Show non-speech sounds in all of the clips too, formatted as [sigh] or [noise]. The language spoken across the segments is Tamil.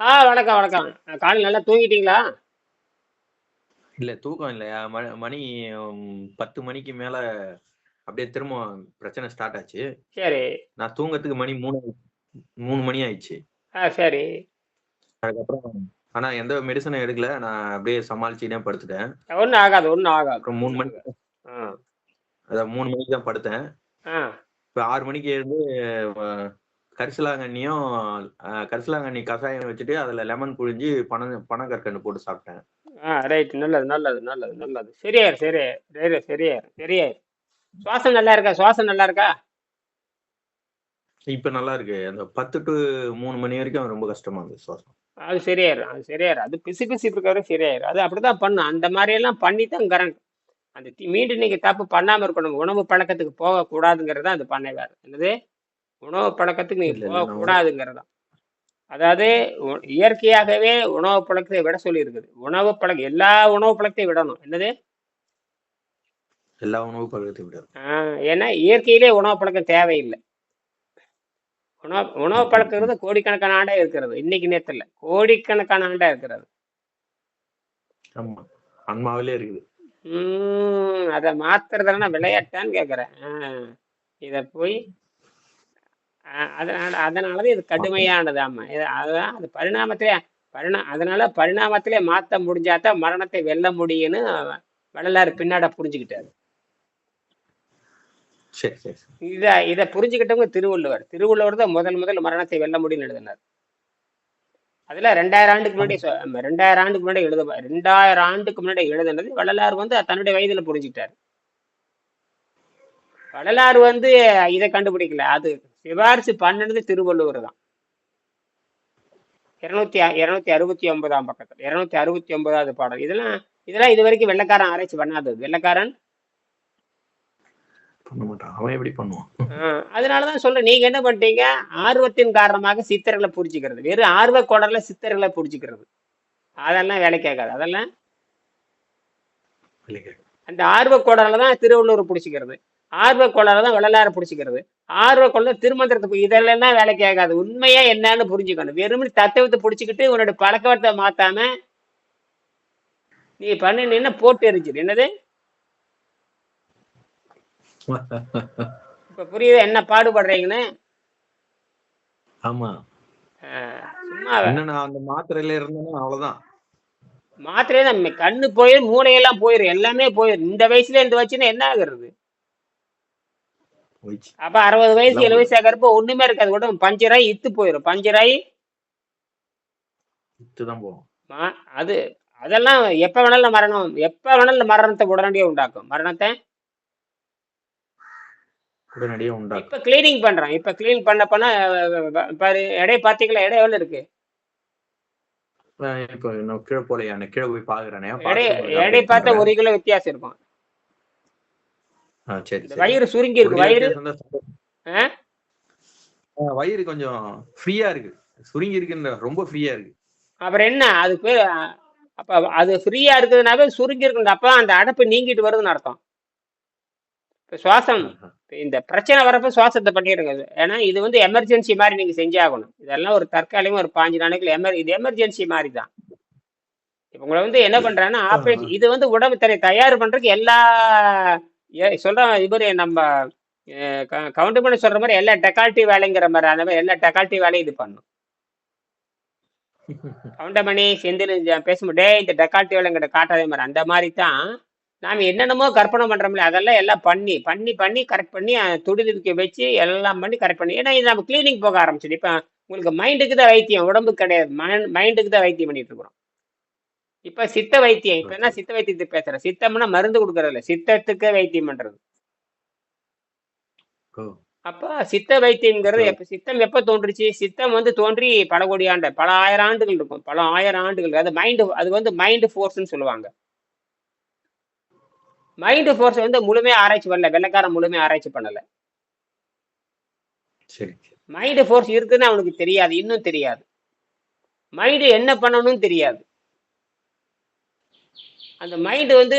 ஆ வணக்கம் வணக்கம். காலையில் நல்லா தூங்கிட்டீங்களா? இல்ல தூக்கம் இல்லையா ம- மணி பத்து மணிக்கு மேல அப்படியே திரும்ப பிரச்சனை ஸ்டார்ட் ஆச்சு. சரி. நான் தூங்கறதுக்கு மணி மூணு மூணு மணி ஆயிடுச்சு. ஆ சரி. அதுக்கப்புறம் ஆனா எந்த மெடிசனும் எடுக்கல. நான் அப்படியே சமாளிச்சுட்டே படுத்துட்டேன். ஒன்றும் ஆகாது ஒன்றும் ஆகாது. அப்புறம் மூணு மணிக்கு ஆ. அதான் மூணு மணிக்கு தான் படுத்தேன். ஆ. இப்ப ஆறு மணிக்கு எழுந்து கரிசலாங்கண்ணியும் கரிசலாங்கண்ணி கஷாயம் வச்சுட்டு அதுல லெமன் புழிஞ்சு பன பனங்கற்கண்டு போட்டு சாப்பிட்டேன். ஆ ரைட் நல்லது நல்லது நல்லது நல்லது. சரியாயிரு சரியாயிரு. சரியா சரியாயிரு சரியாயிரு. சுவாசம் நல்லா இருக்கா? சுவாசம் நல்லா இருக்கா? இப்ப நல்லா இருக்கு. அந்த பத்து டு மூணு மணி வரைக்கும் ரொம்ப கஷ்டமா இருந்துச்சு சுவாசம். அது சரியாயிரும் அது சரியாயிரும் அது பிசு பிசு இருக்கிற சரியாயிரும் அது அப்படிதான் பண்ணும். அந்த மாதிரி எல்லாம் பண்ணி தான் கரண்ட் அந்த மீண்டும் நீங்க தப்பு பண்ணாம இருக்கணும். உணவு பழக்கத்துக்கு போகக்கூடாதுங்கிறது தான் அது பண்ணை வேறு என்னது? உணவு பழக்கத்துக்கு நீங்க இல்ல இல்ல நான் போகக்கூடாதுங்கிறது? தான் அதாவது இயற்கையாகவே உணவு பழக்கத்தை விட சொல்லி இருக்குது உணவு பழக்கம் எல்லா உணவு பழக்கத்தையும் விடணும். என்னது? எல்லா உணவு பழக்கத்தை விட ஆஹ் ஏன்னா இயற்கையிலே உணவு பழக்கம் தேவையில்லை. உணவு உணவு பழக்கிறது கோடிக்கணக்கான ஆண்டா இருக்கிறது. இன்னைக்கு நேரத்தில் கோடிக்கணக்கான ஆண்டா இருக்கிறது. ஆமா அன்மாவிலே இருக்குது. உம் அதை மாத்துறதுனா விளையாட்டான்னு கேட்குறேன் இதை போய் அதனால அதனாலதான் இது கடுமையானது. ஆமா. இது அதுதான் அது பரிணாமத்திலே பரிணா அதனால பரிணாமத்திலே மாற்ற முடிஞ்சாதான் மரணத்தை வெல்ல முடியும்னு வள்ளலார் பின்னாட புரிஞ்சுக்கிட்டாரு. இதை இதை புரிஞ்சுக்கிட்டவங்க திருவள்ளுவர். திருவள்ளுவர் தான் முதல் முதல் மரணத்தை வெல்ல முடியும்னு எழுதினார். அதுல ரெண்டாயிரம் ஆண்டுக்கு முன்னாடி ரெண்டாயிரம் ஆண்டுக்கு முன்னாடி எழுத ரெண்டாயிரம் ஆண்டுக்கு முன்னாடி எழுதுனது வள்ளலார் வந்து தன்னுடைய வயதுல புரிஞ்சுக்கிட்டாரு. வள்ளலார் வந்து இதை கண்டுபிடிக்கல. அது சிபாரிசு பண்ணினது திருவள்ளுவர் தான். இருநூத்தி இருநூத்தி அறுபத்தி ஒன்பதாம் பக்கத்தில் இருநூத்தி அறுபத்தி ஒன்பதாவது பாடல். இதெல்லாம் இதெல்லாம் இது வரைக்கும் வெள்ளைக்காரன் ஆராய்ச்சி பண்ணாதது. வெள்ளைக்காரன்? பண்ண மாட்டான். அவன் எப்படி பண்ணுவான்? ஆஹ் அதனாலதான் சொல்றேன். நீங்க என்ன பண்ணிட்டீங்க? ஆர்வத்தின் காரணமாக சித்தர்களை புரிஞ்சுக்கிறது. வெறும் ஆர்வ கோடர்ல சித்தர்களை புரிஞ்சுக்கிறது. அதெல்லாம் வேலை கேட்காது. அதெல்லாம். அந்த ஆர்வ கோடர்ல தான் திருவள்ளுவர் பிடிச்சிக்கிறது ஆர்வ கோடர்ல தான் வள்ளலார பிடிச்சிக்கிறது ஆர்வ கோடல திருமந்திரத்தை இதெல்லாம் தான் வேலை கேட்காது. உண்மையா என்னன்னு புரிஞ்சுக்கணும். வெறும் தத்துவத்தை பிடிச்சிக்கிட்டு உன்னோட பழக்கவத்தை மாத்தாம நீ பண்ணினீன்னா போட்டு எரிஞ்சிரு. என்னது? இப்ப புரியுது என்ன பாடுபடுறீங்கன்னு? ஆமா. சும்மா அந்த மாத்திரையில இருந்தேன்னா அவ்வளவுதான். மாத்திரையே தான் கண்ணு போயிரும் மூளையெல்லாம் போயிரும் எல்லாமே போயிரும் இந்த வயசுல இந்த வச்சுன்னா என்ன ஆகுறது? அப்ப அறுபது வயசு எழுபது வயசு ஆகிறப்ப ஒண்ணுமே இருக்காது. கூட பஞ்சராய் இத்து போயிடும் பஞ்சராய் வித்துதான் போவோம் மா- அது அதெல்லாம் எப்ப வேணாலும் மரணம் எப்ப வேணாலும் மரணத்தை உடனடியாக உண்டாக்கும். மரணத்தை உடனடியே உண்டாக்கும். இப்ப கிளீனிங் பண்றான். இப்ப கிளீன் பண்ண பண்ண பாரு எடை பாத்தீங்களா? எடை எவ்வளவு இருக்கு? இப்போ கீழே போலையா கீழே போய் பாக்குறேனே. எடை பார்த்தா. ஒரு கிலோ வித்தியாசம் இருக்கும். வயிறு சுருங்கி இருக்கு. வயிறு வயிறு கொஞ்சம் ஃப்ரீயா இருக்கு. சுருங்கி இருக்குன்ற ரொம்ப ஃப்ரீயா இருக்கு. அப்புறம் என்ன? அது பேர் அப்ப அது ஃப்ரீயா இருக்குதுனாவே சுருங்கி இருக்கு அப்ப அந்த அடைப்பு நீங்கிட்டு வருதுன்னு அர்த்தம். இப்ப சுவாசம் இந்த பிரச்சனை வரப்ப சுவாசத்தை பண்ணிடுங்க. ஏன்னா இது வந்து எமர்ஜென்சி மாதிரி நீங்க செஞ்சாகணும். இதெல்லாம் ஒரு தற்காலிகமா ஒரு பாஞ்சு நாளைக்கு எமர் இது எமர்ஜென்சி மாதிரி தான் இப்ப உங்களை வந்து என்ன பண்றாங்கன்னா ஆபரேஷன் இது வந்து உடம்பு தரை தயார் பண்றதுக்கு எல்லா ஏ- சொல்றான் இவர் நம்ம கவுண்டர் பண்ணி சொல்ற மாதிரி எல்லா டெக்கால்ட்டி வேலைங்கிற மாதிரி அந்த மாதிரி எல்லா டெக்கால்ட்டி வேலையும் இது பண்ணும். கவுண்டமணி செந்தில் ஜ- பேசும்போது இந்த டெக்கால்ட்டி வேலைங்கிட்ட காட்டாதே மாதிரி அந்த மாதிரி தான் நாம் என்னென்னமோ கற்பனை பண்றோம்ல அதெல்லாம் எல்லாம் பண்ணி பண்ணி பண்ணி கரெக்ட் பண்ணி அஹ், வச்சு எல்லாம் பண்ணி கரெக்ட் பண்ணி ஏன்னா இது நம்ம கிளீனிங் போக ஆரம்பிச்சிடும் இப்போ உங்களுக்கு மைண்டுக்கு தான் வைத்தியம் உடம்புக்கு கிடையாது மைண்டுக்கு தான் வைத்தியம் பண்ணிட்டு இருக்கிறோம். இப்ப சித்த வைத்தியம் இப்ப என்ன சித்த வைத்தியத்தை பேசுறேன் சித்தம்னா மருந்து கொடுக்கறது இல்ல சித்தத்துக்கு வைத்தியம் பண்றது அப்ப சித்த வைத்தியம்ங்கிறது எப்ப சித்தம் எப்ப தோன்றுச்சு? சித்தம் வந்து தோன்றி பல கோடி ஆண்டு பல ஆயிரம் ஆண்டுகள் இருக்கும். பல ஆயிரம் ஆண்டுகள் அது மைண்டு அது வந்து மைண்டு ஃபோர்ஸ்னு சொல்லுவாங்க. மைண்டு ஃபோர்ஸ் வந்து முழுமையா ஆராய்ச்சி பண்ணல. வெள்ளைக்காரன் முழுமையா ஆராய்ச்சி பண்ணல. மைண்டு ஃபோர்ஸ் இருக்குன்னு அவனுக்கு தெரியாது. இன்னும் தெரியாது. மைண்டு என்ன பண்ணணும்னு தெரியாது. அந்த மைண்டு வந்து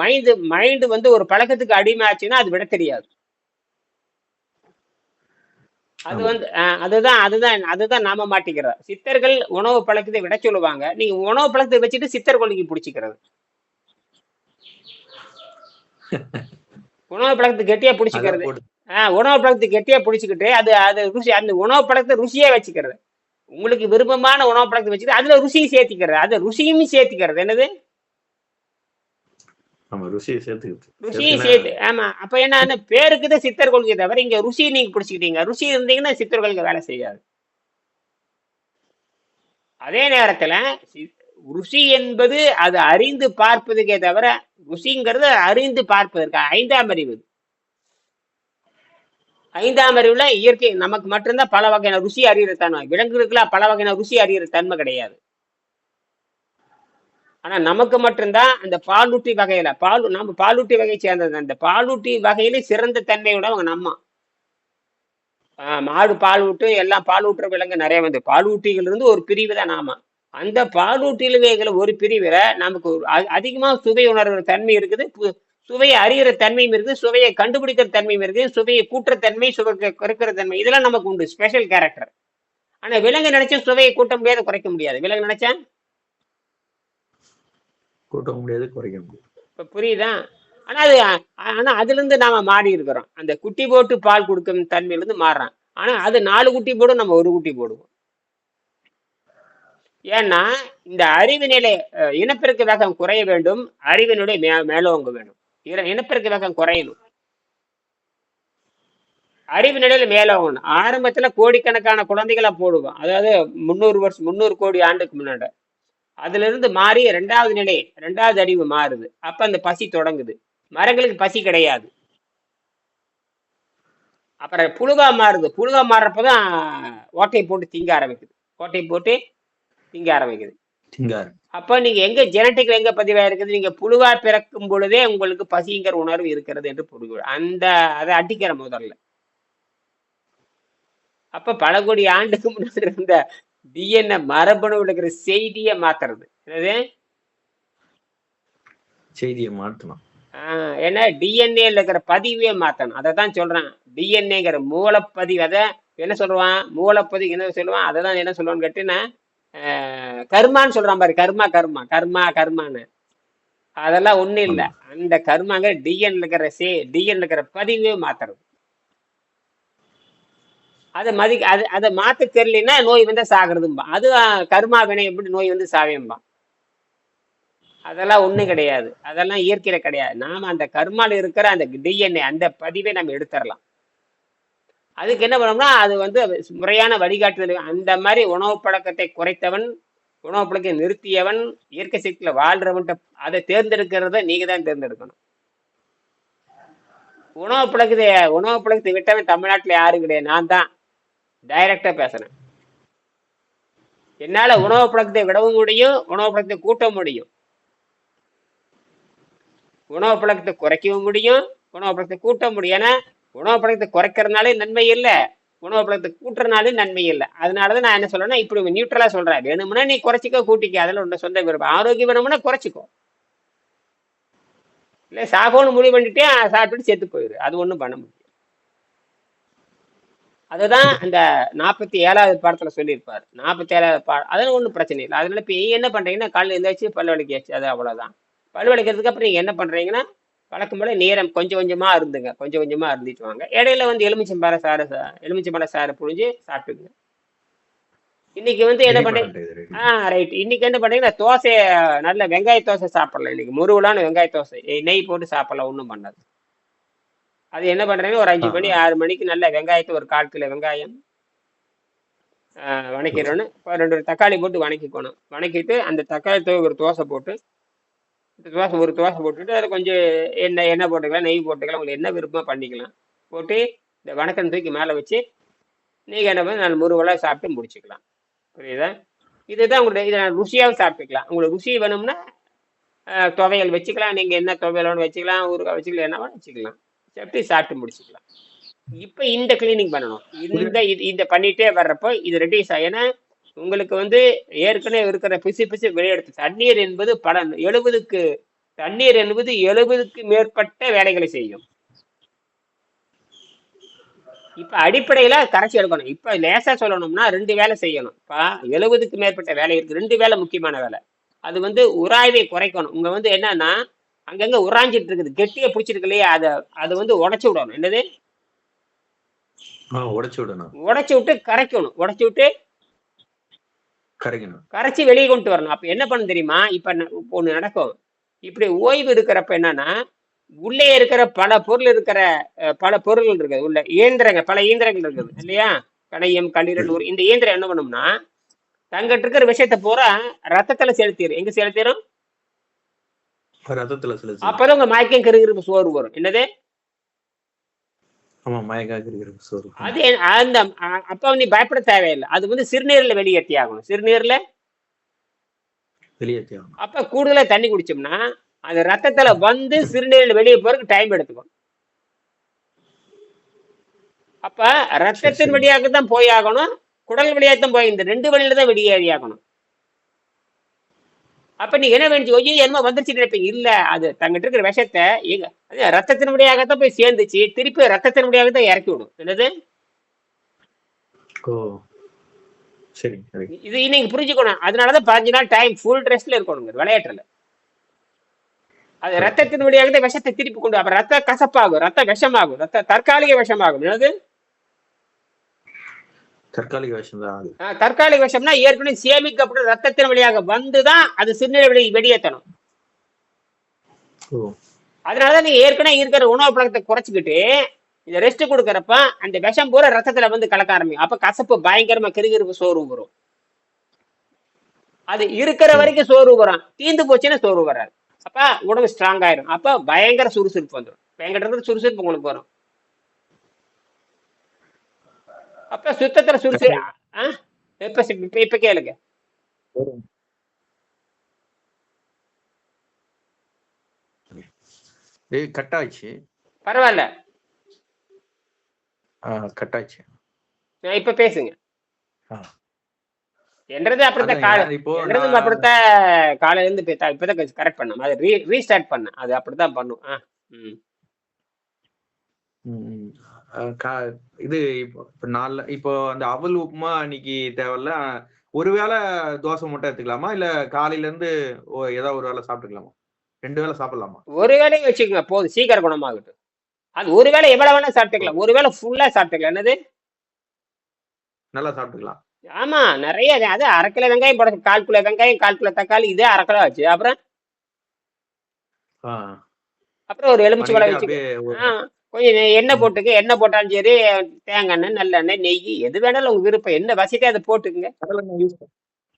மைண்டு மைண்டு வந்து ஒரு பழக்கத்துக்கு அடிமை ஆச்சுன்னா அது விட தெரியாது. அது வந்து அதுதான் அதுதான் அதுதான் நாம மாட்டிக்கிறோம் சித்தர்கள் உணவு பழக்கத்தை விட சொல்லுவாங்க. நீங்க உணவு பழக்கத்தை வச்சுட்டு சித்தர் கொள்கைக்கு பிடிச்சிக்கிறது. உணவு பழக்கத்தை கெட்டியா பிடிச்சிக்கிறது. ஆஹ் உணவு பழக்கத்தை கெட்டியா பிடிச்சிக்கிட்டு அது அது ருசி அந்த உணவு பழக்கத்தை ருசியே வச்சுக்கிறது. உங்களுக்கு விருப்பமான உணவு பழக்கத்தை வச்சுட்டு அதுல ருசியும் சேர்த்திக்கிறது. அது ருசியும் சேர்த்திக்கிறது. என்னது? நம்ம ருசியை சேர்த்துக்கிட்டு. சேர்த்துனா சேர்த்து ஆமா. அப்ப என்ன பேருக்கு தான் சித்தர் கொள்கை தவிர இங்க ருசியை நீங்க பிடிச்சிக்கிட்டீங்க. ருசி இருந்தீங்கன்னா சித்தர் கொள்கை வேலை செய்யாது. அதே நேரத்துல ருசி என்பது அது அறிந்து பார்ப்பதுக்கே தவிர ருசிங்கிறது அறிந்து பார்ப்பதற்கு. ஐந்தாம் அறிவு. ஐந்தாம் அறிவுல இயற்கை நமக்கு மட்டும்தான் பல வகையான ருசி அறிகிற தன்மை. விலங்குகளுக்குலாம் பல வகையான ருசி அறிகிற தன்மை கிடையாது. ஆனா நமக்கு மட்டும்தான் அந்த பாலூட்டி வகையில பால் நம்ம பாலூட்டி வகையை சேர்ந்தது. அந்த பாலூட்டி வகையில சிறந்த தன்மையுள்ளவங்க நம்ம. மாடு பால் ஊட்டு எல்லாம் பால் ஊட்டுற விலங்கு நிறைய வந்து. பாலூட்டிகள் இருந்து ஒரு பிரிவு தான் நாம. அந்த பாலூட்டிலுவைகளை ஒரு பிரிவில் நமக்கு அ- அதிகமா சுவை உணர்கிற தன்மை இருக்குது. சுவையை அறிகிற தன்மையும் இருக்குது. சுவையை கண்டுபிடிக்கிற தன்மையும் இருக்குது. சுவையை கூட்டுற தன்மை சுவை குறைக்கிற தன்மை இதெல்லாம் நமக்கு உண்டு. Special character. ஆனா விலங்கு நினைச்சா சுவையை கூட்ட முடியாது குறைக்க முடியாது. விலங்கு நினைச்சா கூட்ட முடியாது குறைக்க முடியாது. இப்ப புரியுதா? ஆனா அது ஆனா அதுல இருந்து நாம மாறி இருக்கிறோம். அந்த குட்டி போட்டு பால் கொடுக்கும் தன்மையில இருந்து மாறுறான். ஆனா அது நாலு குட்டி போடும் நம்ம ஒரு குட்டி போடுவோம். ஏன்னா இந்த அறிவு நிலை இனப்பெருக்க வேகம் குறைய வேண்டும் அறிவினுடைய மே மேலோங்க வேணும் இனப்பெருக்க வேகம் குறையணும். அறிவு நிலையில மேலோங்கணும். ஆரம்பத்துல கோடிக்கணக்கான குழந்தைகளை போடுவோம். அதாவது முந்நூறு வருஷம் முந்நூறு கோடி ஆண்டுக்கு முன்னாடி. அதுல இருந்து மாறி ரெண்டாவது நிலை ரெண்டாவது அறிவு மாறுது. அப்ப அந்த பசி தொடங்குது. மரங்களுக்கு பசி கிடையாது. அப்புறம் புழுவா மாறுது. புழுவா மாறுறப்பதான் ஓட்டை போட்டு திங்க ஆரம்பிக்குது. ஓட்டை போட்டு திங்க ஆரம்பிக்குது. அப்ப நீங்க எங்க ஜெனட்டிக் எங்க பதிவா இருக்குது நீங்க புழுவா பிறக்கும் பொழுதே உங்களுக்கு பசிங்கிற உணர்வு இருக்கிறது என்று புரிஞ்சு அந்த அதை அடிக்கிற முதல்ல. அப்ப பல கோடி ஆண்டுக்கு முன்னாடி இருந்த டிஎன்ஏ மரபணு இருக்கிற செய்தியை மாத்துறது. என்னது? செய்தியை மாற்றணும் ஏன்னா டிஎன்ஏல இருக்கிற பதிவே மாத்தணும். அதை தான் சொல்றான் டிஎன்ஏங்கிற மூலப்பதிவு அதை என்ன சொல்லுவான் மூலப்பதிவு என்ன சொல்லுவான்? அதை தான் என்ன சொல்லுவான்னு கேட்டீங்கன்னா கர்மான்னு சொல்றான் பாரு. கர்மா கர்மா. கர்மா கர்மான்னு. அதெல்லாம் ஒண்ணும் இல்ல. அந்த கர்மாங்க டிஎன்ல இருக்கிற சே டிஎன்ல இருக்கிற பதிவே மாத்துறது. அதை மதி அது அதை மாத்த தெரியலன்னா நோய் வந்து சாகிறதும்பா. அது கருமா வினை எப்படி நோய் வந்து சாவேம்பா. அதெல்லாம் ஒன்றும் கிடையாது. அதெல்லாம் இயற்கையில கிடையாது. நாம அந்த கருமால இருக்கிற அந்த டிஎன்ஏ அந்த பதிவை நம்ம எடுத்துடலாம். அதுக்கு என்ன பண்ணோம்னா அது வந்து முறையான வழிகாட்டுதல். அந்த மாதிரி உணவு பழக்கத்தை குறைத்தவன் உணவு பழக்கத்தை நிறுத்தியவன் இயற்கை சக்தியில வாழ்றவன்ட்ட அதை தேர்ந்தெடுக்கிறத நீங்க தான் தேர்ந்தெடுக்கணும். உணவு பழக்கத்தை உணவு பழக்கத்தை விட்டவன் தமிழ்நாட்டில் யாரும் கிடையாது. நான் தான் டைரக்டா பேசுறேன். என்னால உணவு பழக்கத்தை விடவும் முடியும் உணவு பழக்கத்தை கூட்ட முடியும். உணவு பழக்கத்தை குறைக்கவும் முடியும் உணவு பழக்கத்தை கூட்ட முடியும். ஏன்னா உணவு பழக்கத்தை குறைக்கிறதுனாலே நன்மை இல்லை. உணவு பழக்கத்தை கூட்டுறதுனாலே நன்மை இல்லை. அதனாலதான் நான் என்ன சொல்றேன்னா இப்படி நியூட்ரலா சொல்றேன். வேணும்னா நீ குறைச்சிக்கோ கூட்டிக்க. அதில் உன்ன சொந்த விருப்பம். ஆரோக்கியம் வேணும்னா குறைச்சிக்கோ. இல்லை சாகோன்னு முடிவு பண்ணிட்டே சாப்பிட்டுட்டு செத்து போயிரு. அது ஒன்றும் பண்ண முடியும் அதுதான் அந்த நாற்பத்தி ஏழாவது பாடத்துல சொல்லியிருப்பார். நாற்பத்தி ஏழாவது பா அதெல்லாம் ஒன்றும் பிரச்சனை இல்லை. அதனால இப்போ என்ன பண்றீங்கன்னா காலையில் எழுந்தாச்சு பல் விளக்கியாச்சு அது அவ்வளவுதான். பல் விளக்கிறதுக்கு அப்புறம் நீங்க என்ன பண்றீங்கன்னா வழக்கம் போல நேரம் கொஞ்சம் கொஞ்சமா இருந்துங்க. கொஞ்சம் கொஞ்சமா இருந்துட்டு வாங்க. இடையில வந்து எலுமிச்சம்பழ சாறு சா- எலுமிச்சம்பழ சாறு புழிஞ்சு சாப்பிட்டுங்க இன்னைக்கு வந்து என்ன பண்றீங்க? ஆ ரைட் இன்னைக்கு என்ன பண்றீங்கன்னா தோசையை நல்ல வெங்காய தோசை சாப்பிடலாம். இன்னைக்கு முருவலான வெங்காய தோசை நெய் போட்டு சாப்பிடலாம். ஒன்றும் பண்ணாது. அது என்ன பண்றீங்கன்னா ஒரு அஞ்சு மணி ஆறு மணிக்கு நல்ல வெங்காயத்தை ஒரு கால் கிலோ வெங்காயம் இப்போ ரெண்டு தக்காளி போட்டு வணக்கிக்கணும். வணக்கிட்டு அந்த தக்காளி தூவி ஒரு தோசை போட்டு தோசை ஒரு தோசை போட்டுட்டு அதில் கொஞ்சம் எண்ணெய் எண்ணெய் போட்டுக்கலாம் நெய் போட்டுக்கலாம். உங்களுக்கு என்ன விருப்பமோ பண்ணிக்கலாம். போட்டு இந்த வணக்கம் தூக்கி மேலே வச்சு நீங்கள் என்ன பண்ணி நாலு முருவலாக சாப்பிட்டு முடிச்சுக்கலாம். புரியுதா? இதுதான் உங்களுடைய இதை ருசியாகவும் சாப்பிட்டுக்கலாம். உங்களுக்கு ருசி வேணும்னா துவையல் வச்சுக்கலாம். நீங்கள் என்ன துவையல் வேணும் வச்சுக்கலாம் ஊறுகாய் வச்சுக்கலாம் என்ன வேணும் வச்சுக்கலாம். சாப்பிட்டு சாப்பிட்டு முடிச்சுக்கலாம். இப்போ இந்த கிளீனிங் பண்ணணும். இந்த இந்த பண்ணிட்டே வர்றப்போ இது ரெடியூஸ் ஏன்னா உங்களுக்கு வந்து ஏற்கனவே இருக்கிற பிசு பிசு வெளியெடுத்து தண்ணீர் என்பது பல எழுபதுக்கு தண்ணீர் என்பது எழுபதுக்கு மேற்பட்ட வேலைகளை செய்யும். இப்ப அடிப்படையில கரைச்சி எடுக்கணும். இப்ப லேசா சொல்லணும்னா ரெண்டு வேலை செய்யணும். இப்ப எழுபதுக்கு மேற்பட்ட வேலை இருக்கு. ரெண்டு வேலை முக்கியமான வேலை. அது வந்து உராய்வை குறைக்கணும். உங்க வந்து என்னன்னா அங்கங்க உராஞ்சிட்டு இருக்குது. கெட்டியை பிடிச்சிருக்கு இல்லையா அதை அதை வந்து உடைச்சு விடணும். என்னது? உடைச்சு விடணும். உடைச்சு விட்டு கரைக்கணும். உடைச்சு விட்டு கரைக்கணும். கரைச்சி வெளியே கொண்டு வரணும். அப்ப என்ன பண்ண தெரியுமா? இப்ப ஒண்ணு நடக்கும். இப்படி ஓய்வு இருக்கிறப்ப என்னன்னா உள்ளே இருக்கிற பல பொருள் இருக்கிற பல பொருள்கள் இருக்குது. உள்ள இயந்திரங்கள் பல இயந்திரங்கள் இருக்குது. இல்லையா? கணையம் கல்லீரல் இந்த இயந்திரம் என்ன பண்ணும்னா தங்கிட்ட இருக்கிற விஷயத்தை பூரா ரத்தத்துல செலுத்திடும் எங்க செலுத்திடும் ரத்தத்துல சில அப்பதான் உங்க மயக்கம் கிருகிருப்பு சோறு வரும். என்னது? ஆமா மயக்கா இருக்கிற சோறு அது அந்த அப்ப வந்து பயப்பட தேவையில்லை. அது வந்து சிறுநீர்ல வெளியேற்றி ஆகணும் சிறுநீர்ல? வெளியேற்றி ஆகணும் அப்ப கூடுதலா தண்ணி குடிச்சோம்னா அது ரத்தத்துல வந்து சிறுநீரில் வெளியே போறதுக்கு டைம் எடுத்துக்கும். அப்ப ரத்தத்தின். வழியாக தான் போய் ஆகணும். குடல் வழியாக தான் போய் இந்த ரெண்டு வழியில தான் வெளியேறி ஆகணும். அப்ப நீங்க என்ன வேண்டிய ஐயோ என்னமோ வந்துருச்சு நினைப்பீங்க. இல்ல அது தங்கிட்ட இருக்கிற விஷத்தை எங்க அது ரத்தத்தின் வழியாகத்தான் போய் சேர்ந்துச்சு. திருப்பி ரத்தத்தின் வழியாக தான் இறக்கி விடும். என்னது? இது நீங்க புரிஞ்சுக்கணும். அதனாலதான் பதினஞ்சு நாள் டைம் ஃபுல் ரெஸ்ட்ல இருக்கணுங்க விளையாட்டுல. அது ரத்தத்தின் வழியாக விஷத்தை திருப்பி கொண்டு அப்புறம் ரத்த கசப்பாகும் ரத்த விஷமாகும் ரத்த தற்காலிக விஷமாகும். என்னது? தற்காலிக விஷயம் தான் தற்காலிக விஷம்னா ஏற்கனவே சேமிக்கப்பட்ட ரத்தத்தின் வழியாக வந்துதான் அது சிறுநீர் வெளி வெளியேற்றணும். அதனாலதான் நீங்க ஏற்கனவே இருக்கிற உணவு பழக்கத்தை குறைச்சிக்கிட்டு இந்த ரெஸ்ட் கொடுக்கறப்ப அந்த விஷம் பூரா ரத்தத்துல வந்து கலக்க ஆரம்பிக்கும். அப்ப கசப்பு பயங்கரமா கிருகிருப்பு சோர்வு வரும். அது இருக்கிற வரைக்கும் சோர்வு வரும். தீந்து போச்சுன்னா சோர்வு வராது. அப்ப உடம்பு ஸ்ட்ராங் ஆயிரும். அப்ப பயங்கர சுறுசுறுப்பு வந்துடும் பயங்கர சுறுசுறுப்பு உங்களுக்கு வரும். அப்ப சுத்தத்துல ஆ? இப்ப இப்ப கேளுங்க. கட் பரவாயில்ல கட் நான் இப்ப பேசுங்க. என்றது அப்படித்தான் கால அப்படித்தான் காலையில இருந்து இப்ப இப்பதான் கரெக்ட் பண்ணேன். அது ரீஸ்டார்ட் பண்ணேன். அது அப்படித்தான் பண்ணும். ஆ ம். இது இப்போ நாலு இப்போ அந்த அவல் உப்புமா இன்னைக்கு தேவையில்ல ஒருவேளை தோசை மட்டும் எடுத்துக்கலாமா? இல்ல காலையில இருந்து ஏதாவது ஒரு வேளை சாப்பிட்டுக்கலாமா? ரெண்டு வேளை சாப்பிடலாமா? ஒரு வேளையை வச்சுக்கோங்க போதும். சீக்கிரம் குணமாகட்டும் அது ஒரு வேளை எவ்வளவு வேணா சாப்பிட்டுக்கலாம். ஒரு வேளை ஃபுல்லா சாப்பிட்டுக்கலாம். என்னது? நல்லா சாப்பிட்டுக்கலாம். ஆமா நிறைய அது- அது அரை கிலோ வெங்காயம் போட கால் கிலோ வெங்காயம் கால் கிலோ தக்காளி இதே அரை கிலோ ஆச்சு. அப்புறம்? அப்புறம் ஒரு எலுமிச்சை பழம் பண்ணிட்டு கொஞ்சம் எண்ணெய் போட்டுக்க எண்ணெய் போட்டாலும் சரி தேங்காய் எண்ணெய் நல்லெண்ணெய் நெய் எது வேணாலும் உங்க விருப்பம். என்ன வசதி அதை போட்டுக்குங்க. கடலெண்ணெய் யூஸ்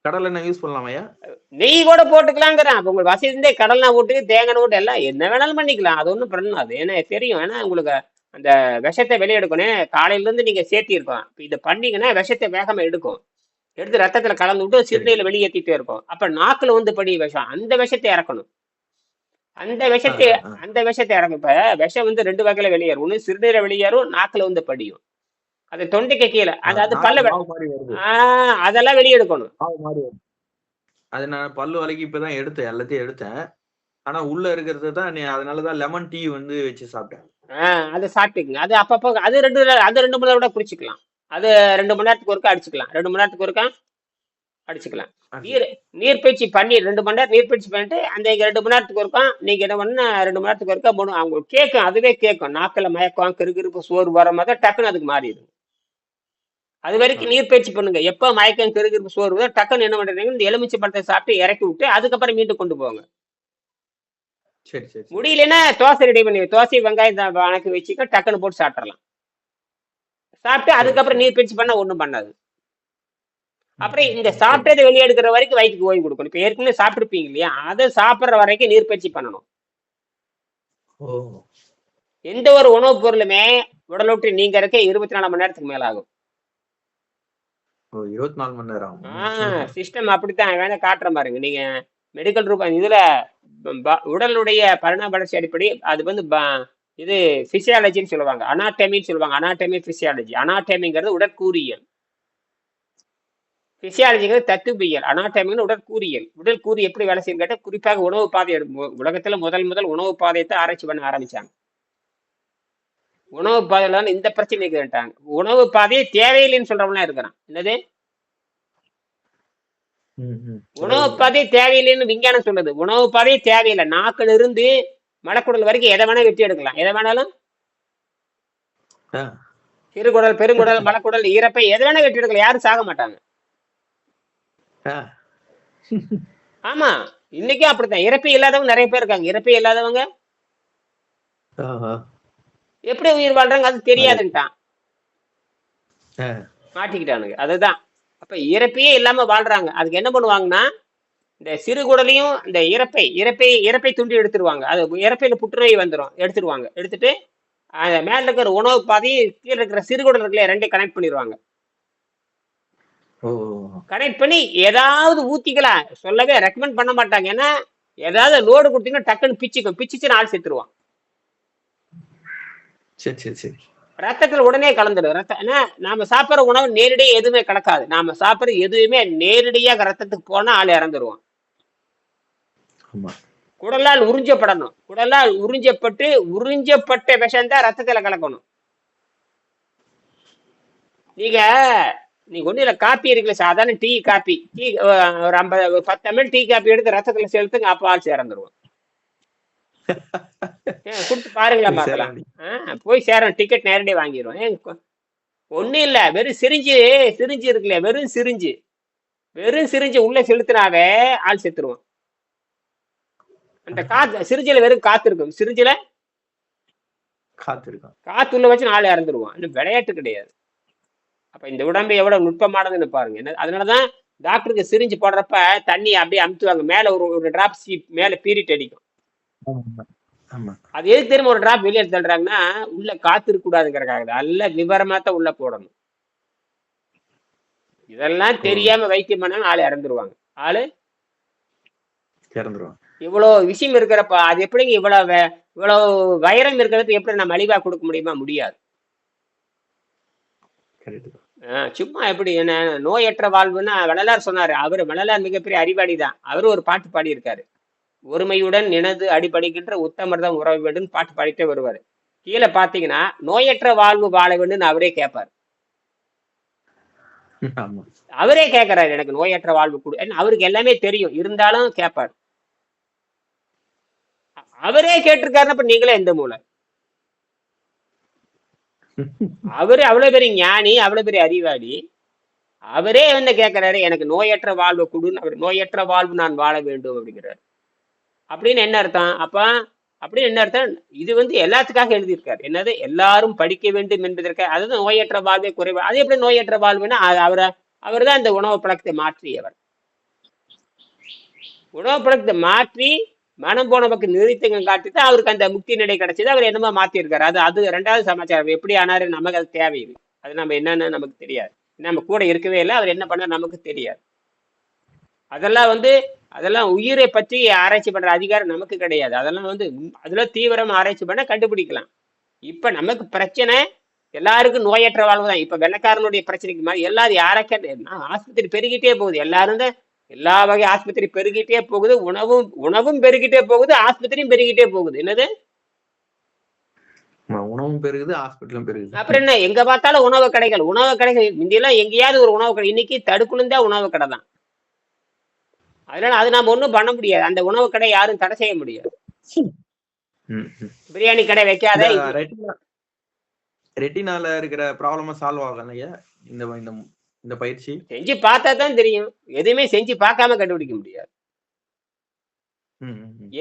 கடலெண்ணெய் யூஸ் பண்ணலாமையா நெய் கூட போட்டுக்கலாங்கிறேன். அப்ப உங்களுக்கு வசதி இருந்தே கடலை போட்டு தேங்காய் எண்ணெய் போட்டு எல்லாம் என்ன வேணாலும் பண்ணிக்கலாம். அது ஒன்றும் பிரச்சனை அது ஏன்னா தெரியும். ஏன்னா உங்களுக்கு அந்த விஷத்தை வெளியே எடுக்கணும் காலையில இருந்து நீங்க சேர்த்தி இருக்கோம். இப்ப இதை பண்ணீங்கன்னா விஷத்தை வேகமா எடுக்கும். எடுத்து ரத்தத்துல கலந்து விட்டு சிறுநீர்ல வெளியேற்றிட்டே இருக்கும். அப்ப நாக்குல வந்து படி விஷம். அந்த விஷத்தை இறக்கணும். அந்த விஷத்தை. அந்த விஷத்தை இறக்கும் இப்ப விஷம் வந்து ரெண்டு வகையில வெளியேறும். ஒண்ணு சிறுநீரை வெளியேறும் நாக்குல வந்து படியும். அது தொண்டைக்கு கீழே அதாவது பல்ல ஆஹ் அதெல்லாம் வெளியே எடுக்கணும் மாவு மாதிரி வருது. அது நான் பல்லு வலிக்கு இப்பதான் எடுத்தேன் எல்லாத்தையும் எடுத்தேன். ஆனா உள்ள இருக்கிறது தான் நீ அதனாலதான் லெமன் டீ வந்து வச்சு சாப்பிட்டேன். ஆஹ் அதை சாப்பிட்டுக்குங்க. அது அப்பப்போ அது ரெண்டு அது ரெண்டு மணி நேரம் கூட குடிச்சுக்கலாம். அது ரெண்டு மணி நேரத்துக்கு ஒருக்கா அடிச்சுக்கலாம். ரெண்டு மணி நேரத்துக்கு ஒருக்கா அடிச்சுக்கலாம். நீர் நீர்பயிற்சி பண்ணி ரெண்டு மணி நேரம் நீர்பயிற்சி பண்ணிட்டு அந்த ரெண்டு மணி நேரத்துக்கு ஒருக்கா நீங்க என்ன பண்ணா ரெண்டு மணி நேரத்துக்கு ஒருக்கா போடும் அவங்க கேட்கும் அதுவே கேட்கும் நாக்கில் மயக்கம் கிறுகிறுப்பு சோறு வர மாதிரி டக்குன்னு அதுக்கு மாறிடும். அது வரைக்கும் நீர்பயிற்சி பண்ணுங்க. எப்போ மயக்கம் கிறுகிறுப்பு சோறு வருதோ டக்குன்னு என்ன பண்றீங்க இந்த எலுமிச்சை பழத்தை சாப்பிட்டு இறக்கி விட்டு அதுக்கப்புறம் மீண்டும் கொண்டு போங்க. சரி சரி சரி. முடியலன்னா தோசை ரெடி பண்ணி தோசை வெங்காயம் தான் வணக்கி வச்சுக்க டக்குன்னு போட்டு சாப்பிட்றலாம் சாப்பிட்டு அதுக்கப்புறம் நீர் பிரிச்சு பண்ணா ஒண்ணும் பண்ணாது. அப்புறம் இந்த சாப்பிட்டதை வெளியே எடுக்கிற வரைக்கும் வயிற்றுக்கு ஓய்வு கொடுக்கணும். இப்போ ஏற்கனவே சாப்பிட்டுருப்பீங்க இல்லையா? அதை சாப்பிட்ற வரைக்கும் நீர் பயிற்சி பண்ணணும் எந்த ஒரு உணவுப் பொருளுமே உடலை விட்டு நீங்க இருக்க இருபத்தி நாலு மணி நேரத்துக்கு மேல ஆகும். இருபத்தி நாலு மணி நேரம். சிஸ்டம் அப்படித்தான். வேணா காட்டுற பாருங்க. நீங்க மெடிக்கல் ரூபா இதுல உடலுடைய பரிணாம வளர்ச்சி அடிப்படை அது வந்து இது பிசியாலஜின்னு சொல்லுவாங்க. அனாட்டமின்னு சொல்லுவாங்க. அனாட்டமி பிசியாலஜி அனாட்டமிங்கிறது உடற்கூறியல். பிசியாலஜிங்கிறது தத்துவியல் அனாட்டமிங்கிறது உடற்கூறியல். உடல் கூறி எப்படி வேலை செய்யும் கேட்டால் குறிப்பாக உணவு பாதை உலகத்துல முதல் முதல் உணவு பாதையை தான் ஆராய்ச்சி பண்ண ஆரம்பிச்சாங்க. உணவு பாதையில இந்த பிரச்சனை கேட்டாங்க உணவு பாதையே தேவையில்லைன்னு சொல்றவங்களாம் இருக்கிறான். என்னது. உணவு பாதை தேவையில்லைன்னு விஞ்ஞானம் சொல்லுது. உணவு பாதை தேவையில்லை. நாக்கில் இருந்து மலக்குடல் வரைக்கும் எதை வேணா வெட்டி எடுக்கலாம். எதை வேணாலும்? சிறுகுடல் பெருங்குடல் மலக்குடல் ஈரப்பை எதை வேணா வெட்டி எடுக்கலாம். யாரும் சாக மாட்டாங்க. ஆமா இன்னைக்கும் அப்படித்தான். இறப்பை இல்லாதவங்க நிறைய பேர் இருக்காங்க. இறப்பை இல்லாதவங்க. எப்படி உயிர் வாழ்றாங்க அது தெரியாதுன்ட்டான். மாட்டிக்கிட்டானுங்க. அதுதான். அப்ப இறப்பையே இல்லாம வாழ்றாங்க. அதுக்கு என்ன பண்ணுவாங்கன்னா இந்த சிறுகுடலையும் இந்த இறப்பை இறப்பை இறப்பை துண்டி எடுத்துருவாங்க. அது இறப்பையில புற்றுநோய் வந்துடும் எடுத்துருவாங்க. எடுத்துட்டு அந்த மேல இருக்கிற உணவு பாதையை கீழே இருக்கிற சிறுகுடல் ரெண்டையும் கனெக்ட் பண்ணிடுவாங்க கனெக்ட் பண்ணி ஏதாவது ஊத்திக்கலாம் சொல்லவே ரெக்கமெண்ட் பண்ண மாட்டாங்க. ஏன்னா ஏதாவது லோடு கொடுத்தீங்கன்னா டக்குன்னு பிச்சுக்கும். பிச்சுச்சு ஆள் செத்துருவான். சரி சரி சரி. ரத்தத்துல உடனே கலந்துடும் ரத்தம் ஏன்னா நாம சாப்பிட்ற உணவு நேரடியாக எதுவுமே கலக்காது. நாம சாப்பிட்ற எதுவுமே நேரடியாக ரத்தத்துக்கு போனா ஆள் இறந்துருவான். குடலால் உறிஞ்சப்படணும். குடலால் உறிஞ்சப்பட்டு உறிஞ்சப்பட்ட விஷம் தான் ரத்தத்துல கலக்கணும். நீங்க நீங்க ஒண்ணு இல்ல காப்பி இருக்குல்ல சாதாரண டீ காப்பி. டீ ஒரு ஐம்பது ஒரு பத்து எம்எல் டீ காப்பி எடுத்து ரத்தத்துல செலுத்துங்க அப்ப ஆள் [laughs] ஏன், கொடுத்து பாருங்களா பார்க்கலாம். போய் சேரும் டிக்கெட் நேரடியாக வாங்கிடுவோம் ஒன்றும் இல்லை வெறும் சிரிஞ்சு சிரிஞ்சு இருக்குல்ல வெறும் சிரிஞ்சு. வெறும் சிரிஞ்சு உள்ள செலுத்தினாவே ஆள் செத்துருவான். அந்த காத்து சிரிஞ்சில வெறும் காத்து இருக்கும். சிரிஞ்சில காத்திருக்கான் காத்து உள்ள வச்சு ஆள் இறந்துருவான். இன்னும் விளையாட்டு கிடையாது. அப்ப இந்த உடம்பு எவ்வளவு நுட்பமானதுன்னு பாருங்க. என்ன அதனாலதான் டாக்டருக்கு சிரிஞ்சு போடுறப்ப தண்ணி அப்படியே அமுத்துவாங்க. மேல ஒரு ஒரு டிராப் சீ மேல பீரிட் அடிக்கும். அது எதுக்கு தெரியுமா ஒரு டிராப் வெளியே தள்ளுறாங்கன்னா உள்ள காத்து இருக்க கூடாதுங்கிறக்காக நல்ல விவரமா தான் உள்ள போடணும். இதெல்லாம் தெரியாம வைத்தியம் பண்ணாலும் ஆளு இறந்துருவாங்க. ஆளு? இறந்துருவான் இவ்வளவு விஷயம் இருக்கிறப்ப அது எப்படிங்க இவ்வளவு இவ்வளவு வைரம் இருக்கிறதுக்கு எப்படி நம்ம மலிவா கொடுக்க முடியுமா? முடியாது. சும்மா எப்படி என்ன நோயற்ற வாழ்வுன்னா வள்ளலார் சொன்னாரு. அவரு வள்ளலார் மிகப்பெரிய அறிவாளி தான் அவரு ஒரு பாட்டு பாடியிருக்காரு. ஒருமையுடன் நினது அடிபடுகின்ற உத்தமர்தம் உறவு வேண்டும் பாட்டு பாடிட்டே வருவாரு. கீழே பாத்தீங்கன்னா நோயற்ற வாழ்வு வாழ வேண்டும்னு அவரே கேட்பாரு. அவரே கேட்கறாரு எனக்கு நோயற்ற வாழ்வு கொடு. அவருக்கு எல்லாமே தெரியும். இருந்தாலும் கேட்பாரு. அவரே கேட்டிருக்காருன்னா அப்ப நீங்களே எந்த மூலை அவரு அவ்வளவு பெரிய ஞானி அவ்வளவு பெரிய அறிவாளி. அவரே வந்து கேட்கிறாரு எனக்கு நோயற்ற வாழ்வு கொடுன்னு அவர் நோயற்ற வாழ்வு நான் வாழ வேண்டும் அப்படிங்கிறாரு. அப்படின்னு என்ன அர்த்தம்? அப்ப அப்படின்னு என்ன அர்த்தம்? இது வந்து எல்லாத்துக்காக எழுதியிருக்காரு. என்னது? எல்லாரும் படிக்க வேண்டும் என்பதற்காக அதுதான் நோயற்ற வாழ்வே குறைவு அது எப்படி நோயற்ற வாழ்வுன்னா அது அவரை அவர் தான் இந்த உணவு பழக்கத்தை மாற்றியவர். உணவு பழக்கத்தை மாற்றி மனம் போனவக்கு நிறுத்தங்கள் நிறுத்தங்க காட்டி தான் அவருக்கு அந்த முக்தி நிலை கிடைச்சது. அவர் என்னமோ மாத்திருக்காரு அது அது ரெண்டாவது சமாச்சாரம். எப்படி ஆனாரு நமக்கு அது தேவையில்லை. அது நம்ம என்னன்னு நமக்கு தெரியாது. நம்ம கூட இருக்கவே இல்லை. அவர் என்ன பண்ண நமக்கு தெரியாது. அதெல்லாம் வந்து அதெல்லாம் உயிரை பற்றி ஆராய்ச்சி பண்ற அதிகாரம் நமக்கு கிடையாது. அதெல்லாம் வந்து அதுல தீவிரம் ஆராய்ச்சி பண்ண கண்டுபிடிக்கலாம். இப்ப நமக்கு பிரச்சனை எல்லாருக்கும் நோயற்ற வாழ்வு தான் இப்ப வெள்ளக்காரனுடைய பிரச்சனைக்கு மாதிரி எல்லாரும் யாரைக்க ஆஸ்பத்திரி பெருகிட்டே போகுது. எல்லாரும் தான் எல்லா வகை ஆஸ்பத்திரி பெருகிட்டே போகுது உணவும் உணவும் பெருகிட்டே போகுது ஆஸ்பத்திரியும் பெருகிட்டே போகுது. என்னது? உணவும் பெருகுது ஹாஸ்பிட்டலும் பெருகுது. அப்புறம் என்ன எங்க பார்த்தாலும் உணவு கடைகள் உணவு கடைகள் முந்தியெல்லாம் எங்கேயாவது ஒரு உணவு கடை இன்னைக்கு தடுக்குழுந்தா உணவு கடை தான். அதனால அது நாம ஒண்ணும் பண்ண முடியாது. அந்த உணவு கடை யாரும் தடை செய்ய முடியாது. பிரியாணி கடை வைக்காத ரெட்டினால இருக்கிற ப்ராப்ளமா சால்வ் ஆகலையா? இந்த இந்த பயிற்சி? செஞ்சு பார்த்தா தான் தெரியும். எதுவுமே செஞ்சு பார்க்காம கண்டுபிடிக்க முடியாது.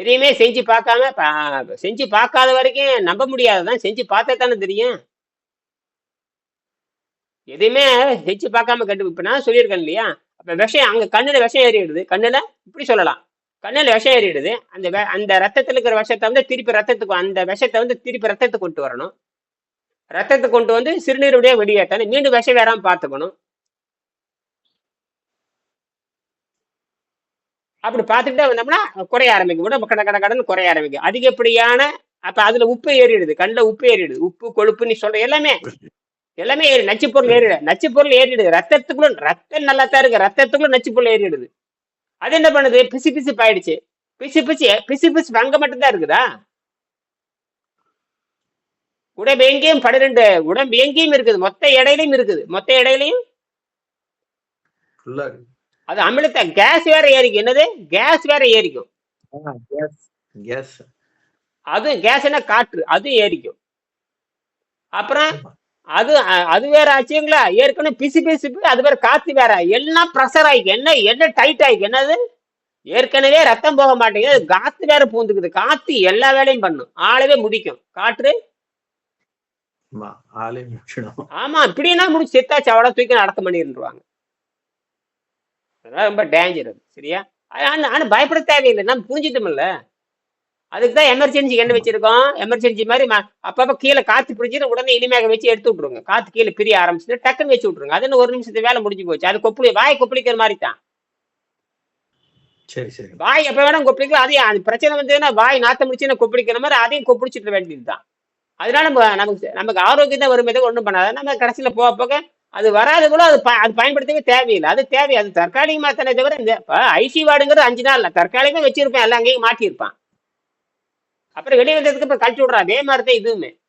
எதையுமே செஞ்சு பார்க்காம செஞ்சு பார்க்காத வரைக்கும் நம்ப முடியாதுதான் செஞ்சு பார்த்தா தானே தெரியும். எதையுமே செஞ்சு பார்க்காம கண்டு இப்ப நான் சொல்லியிருக்கேன் இல்லையா? அப்ப விஷம் அங்க கண்ணுல விஷம் ஏறிடுது. கண்ணுல? இப்படி சொல்லலாம். கண்ணுல விஷம் ஏறிடுது. அந்த அந்த ரத்தத்துல இருக்கிற விஷத்தை வந்து திருப்பி ரத்தத்துக்கு அந்த விஷத்தை வந்து திருப்பி ரத்தத்துக்கு கொண்டு வரணும். ரத்தத்தை கொண்டு வந்து சிறுநீருடைய வெளியேற்றணும் மீண்டும் விஷம் வேறாம பார்த்துக்கணும். அப்படி பார்த்துக்கிட்டே வந்தோம்னா குறைய ஆரம்பிக்கும். உடம்பு கட கட கடன்னு குறைய ஆரம்பிக்கும். அதிகப்படியான அப்ப அதுல உப்பு ஏறிடுது. கண்ட உப்பு ஏறிடுது. உப்பு கொழுப்பு நீ சொல்ற எல்லாமே எல்லாமே ஏறி நச்சு பொருள் ஏறிடு நச்சு பொருள் ஏறிடுது. ரத்தத்துக்குள்ள ரத்தம் நல்லா தான் இருக்கு. ரத்தத்துக்குள்ள நச்சு பொருள் ஏறிடுது. அது என்ன பண்ணுது? பிசு பிசு ஆயிடுச்சு பிசு பிசு பிசு பிசு அங்க மட்டும்தான் இருக்குதா? உடம்பு எங்கேயும் பனிரெண்டு உடம்பு எங்கேயும் இருக்குது. மொத்த இடையிலையும் இருக்குது. மொத்த இடையிலையும் அது அமிலத்தை கேஸ் வேற ஏறிக்கும். என்னது? கேஸ் வேற ஏறிக்கும். கேஸ் கேஸ் அது கேஸ்னா காற்று. அது ஏறிக்கும். அப்புறம் அது அது வேற ஆச்சுங்களா? ஏற்கனவே பிசு பிசுப்பு அது வேற காத்து வேற. எல்லாம் ப்ரெஷர் ஆயிக்கும். என்ன என்ன டைட் ஆயிக்கும்? என்னது? ஏற்கனவே ரத்தம் போக மாட்டேங்குது. காத்து வேற பூந்துக்குது. காத்து எல்லா வேலையும் பண்ணும். ஆளவே முடிக்கும். காற்று? ஆமா இப்படின்னா முடிச்சு செத்தாச்சு. அவ்வளோ தூக்கி அடக்கம் பண்ணிருவாங்க அதெல்லாம் ரொம்ப டேஞ்சர் அது சரியா? ஆனா ஆனா பயப்பட தேவையில்லை. நம்ம புரிஞ்சுட்டோம்ல அதுக்கு தான் எமர்ஜென்சி என்ன வச்சிருக்கோம். எமர்ஜென்சி மாதிரி அப்பப்ப கீழே காத்து பிடிச்சிட்டு உடனே இனிமேக வச்சு எடுத்து விட்ருங்க காத்து கீழே பிரிய ஆரம்பிச்சுட்டு டக்குன்னு வச்சு விட்ருங்க அது என்ன ஒரு நிமிஷத்து வேலை முடிஞ்சு போச்சு. அது கொப்பளி வாய் கொப்பளிக்கிற மாதிரி தான் சரி சரி. வாய் எப்ப வேணா கொப்பளிக்கலாம். அதையும் அது பிரச்சனை வந்ததுன்னா வாய் நாத்தம் முடிச்சுன்னா கொப்பளிக்கிற மாதிரி அதையும் கொப்பளிச்சுட்டு வேண்டியது தான் அதனால நம்ம நமக்கு நமக்கு ஆரோக்கியம் தான் வருமே ஒன்றும் பண்ணாது. நம்ம கடைசியில் போக போக அது வராது கூட அது ப- அது பயன்படுத்தவே தேவையில்லை. அது தேவை அது தற்காலிகமாக தானே தவிர இந்த ஐசி வார்டுங்கிறது அஞ்சு நாள் இல்லை. தற்காலிகமாக வச்சிருப்பேன் எல்லாம் அங்கேயும் மாட்டியிருப்பான். அப்புறம் வெளியே வந்ததுக்கு அப்புறம் கழிச்சு விட்றான். அதே மாதிரி தான் இதுவுமே.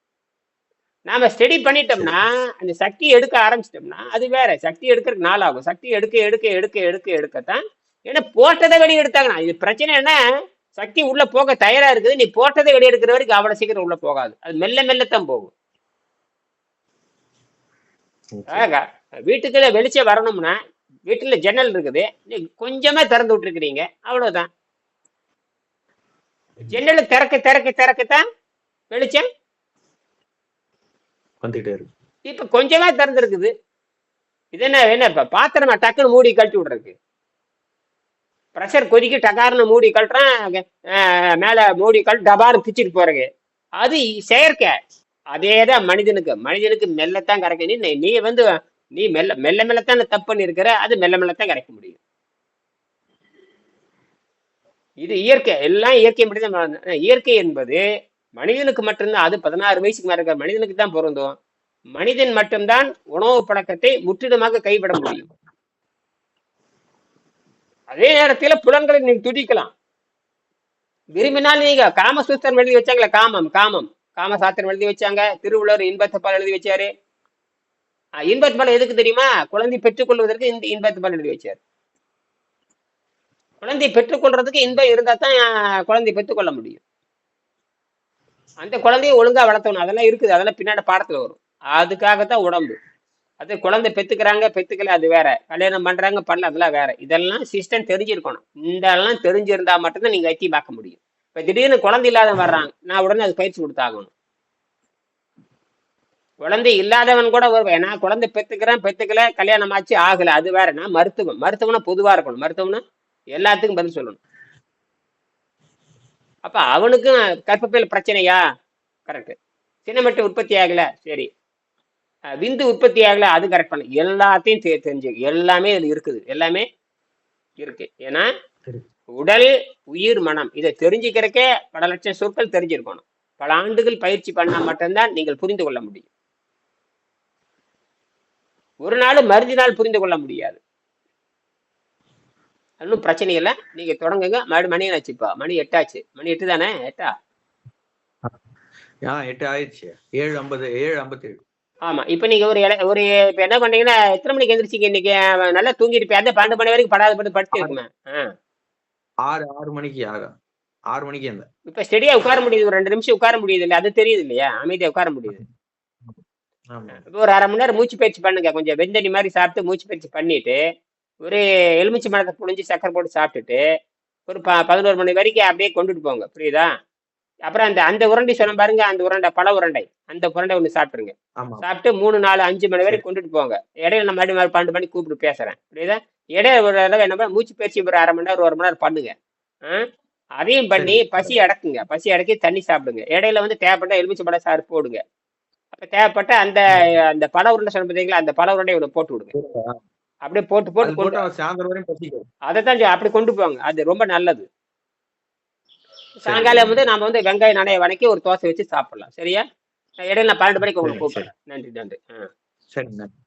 நாம ஸ்டடி பண்ணிட்டோம்னா அந்த சக்தி எடுக்க ஆரம்பிச்சிட்டோம்னா அது வேற. சக்தி எடுக்கிறதுக்கு நாள் ஆகும் சக்தி எடுக்க எடுக்க எடுக்க எடுக்க எடுக்கத்தான். ஏன்னா போட்டதை வெளியே எடுத்தாங்கண்ணா இது பிரச்சனை என்ன? சக்தி உள்ள போக தயாரா இருக்குது. நீ போட்டதை வெளியே எடுக்கிற வரைக்கும் அவ்வளவு சீக்கிரம் உள்ள போகாது. அது மெல்ல மெல்லத்தான் போகும். வீட்டுக்குள்ள வெளிச்சம் வரணும்னா வீட்டுல ஜன்னல் இருக்குது. கொஞ்சமா திறந்து விட்டுருக்கிறீங்க. அவ்வளவுதான். ஜன்னல் திறக்க திறக்க திறக்கத்தான் வெளிச்சம் வந்துகிட்டே இருக்கு. இப்ப கொஞ்சமா திறந்துருக்குது. இது என்ன என்ன இப்ப பாத்திரமா டக்குன்னு மூடி கழட்டி விடுறதுக்கு ப்ரெஷர் கொதிக்க டகார்னு மூடி கழட்டுறான். மேல மூடி கழட்டி டபார்னு பிச்சுட்டு போறது அது செயற்கை. அதே தான் மனிதனுக்கு. மனிதனுக்கு மெல்லத்தான் கரைக்க நீ நீ வந்து நீ மெல்ல மெல்ல மெல்லத்தான் தப்பு பண்ணியிருக்கிற? அது மெல்ல மெல்லத்தான் கரைக்க முடியும். இது இயற்கை. எல்லாம் இயற்கை மட்டும்தான் இயற்கை என்பது மனிதனுக்கு மட்டும்தான். அது பதினாறு வயசுக்கு மேல இருக்கிற மனிதனுக்கு தான் பொருந்தும். மனிதன் மட்டும்தான் உணவு பழக்கத்தை முற்றிலுமாக கைவிட முடியும். அதே நேரத்துல புலன்களை நீங்க துடிக்கலாம். விரும்பினால் நீங்க காமசூத்திரம் எழுதி வச்சாங்களே காமம் காமம். காமசாத்திரம் எழுதி வச்சாங்க திருவள்ளுவர் இன்பத்தப்பால் எழுதி வச்சாரு. இன்பத்தப்பால் எதுக்கு தெரியுமா? குழந்தை பெற்றுக்கொள்வதற்கு இந்த இன்பத்தப்பால் எழுதி வச்சாரு. குழந்தை பெற்றுக்கொள்றதுக்கு இன்பம் இருந்தா தான் குழந்தை பெற்றுக்கொள்ள முடியும். அந்த குழந்தைய ஒழுங்கா வளர்த்தணும். அதெல்லாம் இருக்குது. அதெல்லாம் பின்னாடி பாடத்துல வரும். அதுக்காகத்தான் உடம்பு. அது குழந்தை பெத்துக்கிறாங்க பெத்துக்கல அது வேற. கல்யாணம் பண்றாங்க பண்ணல அதெல்லாம் வேற. இதெல்லாம் சிஸ்டம் தெரிஞ்சிருக்கணும். இந்த எல்லாம் தெரிஞ்சிருந்தா மட்டும்தான் நீங்க வைத்தி பார்க்க முடியும். இப்ப திடீர்னு குழந்தை இல்லாத வர்றாங்க நான் உடனே அது பயிற்சி கொடுத்தாகணும். குழந்தை இல்லாதவன் கூட வருவேன் நான் குழந்தை பெத்துக்கிறேன் பெத்துக்கல கல்யாணம் ஆச்சு ஆகல. அது வேற. நான் மருத்துவம் மருத்துவம்னா பொதுவா இருக்கணும். மருத்துவம்னா எல்லாத்துக்கும் பதில் சொல்லணும். அப்ப அவனுக்கும் கர்ப்பப்பையில் பிரச்சனையா? கரெக்ட் சின்னமட்டு உற்பத்தி ஆகல. சரி. விந்து உற்பத்தி ஆகல. அது கரெக்ட் பண்ண எல்லாத்தையும் தெரிஞ்சு எல்லாமே இதுல இருக்குது. எல்லாமே இருக்கு. ஏன்னா உடல் உயிர் மனம். இதை தெரிஞ்சுக்கிறக்கே பல லட்சம் சொற்கள் தெரிஞ்சிருக்கணும். பல ஆண்டுகள் பயிற்சி பண்ணா மட்டும்தான் நீங்கள் புரிந்து கொள்ள முடியும். ஒரு நாள் மருந்தினால் புரிந்து கொள்ள முடியாது. ஒன்றும் பிரச்சனை இல்லை. நீங்க தொடங்குங்க. மறுபடியும் மணி ஆச்சுப்பா மணி எட்டாச்சு. மணி எட்டு தானே? எட்டா? எட்டு ஆயிடுச்சு. ஏழு ஐம்பது ஏழு ஐம்பத்தேழு. ஆமா. இப்ப நீங்க ஒரு ஒரு இப்ப என்ன பண்றீங்கன்னா எத்தனை மணிக்கு எந்திரிச்சிங்க இன்னைக்கு? நல்லா தூங்கிட்டு பன்னெண்டு மணி வரைக்கும் படாத பட்டு படுத்து இருக்குமே. ஆறு ஆறு மணிக்கு ஆகும் ஆறு மணிக்கு அந்த இப்ப ஸ்டெடியா உட்கார முடியுது ஒரு ரெண்டு நிமிஷம் உட்கார முடியுது இல்லையா அது தெரியுது இல்லையா அமைதியா உட்கார முடியுது. இப்போ ஒரு அரை மணி நேரம் மூச்சு பயிற்சி பண்ணுங்க கொஞ்சம் வெந்தனி மாதிரி சாப்பிட்டு மூச்சு பயிற்சி பண்ணிட்டு ஒரு எலுமிச்சை மரத்தை புழிஞ்சு சக்கரை போட்டு சாப்பிட்டுட்டு ஒரு ப பதினோரு மணி வரைக்கும் அப்படியே கொண்டுட்டு போங்க புரியுதா? அப்புறம் அந்த அந்த உருண்டை சொன்ன பாருங்க அந்த உருண்டை பழ உருண்டை அந்த உருண்டை ஒன்று சாப்பிட்டுருங்க. சாப்பிட்டு மூணு நாலு அஞ்சு மணி வரைக்கும் கொண்டுட்டு போங்க. இடையில நான் மறுபடியும் மறுபடியும் பன்னெண்டு மணிக்கு கூப்பிட்டு பேசுறேன் புரியுதா? இடையில ஒரு தடவை என்ன பண்ண மூச்சு பயிற்சி ஒரு அரை மணி நேரம் ஒரு மணி நேரம் பண்ணுங்க? அதையும் பண்ணி. பசி அடக்குங்க. பசி அடக்கி தண்ணி சாப்பிடுங்க. இடையில வந்து தேவைப்பட்ட எலுமிச்சை பழ சாறு போடுங்க. அப்ப தேவைப்பட்ட அந்த அந்த பழ உருண்டை சொன்ன பார்த்தீங்களா அந்த பழ உருண்டை ஒன்று போட்டு விடுங்க. அப்படியே போட்டு போட்டு கொண்டு அதை தான் அப்படி கொண்டு போங்க. அது ரொம்ப நல்லது. சாயங்காலம் வந்து நாம வந்து வெங்காயம் நனைய வணக்கி ஒரு தோசை வச்சு சாப்பிடலாம். சரியா? இடையில நான் பன்னெண்டு மணிக்கு உங்களுக்கு. கூப்பிடுறேன். நன்றி நன்றி. ஆ. சரி நன்றி.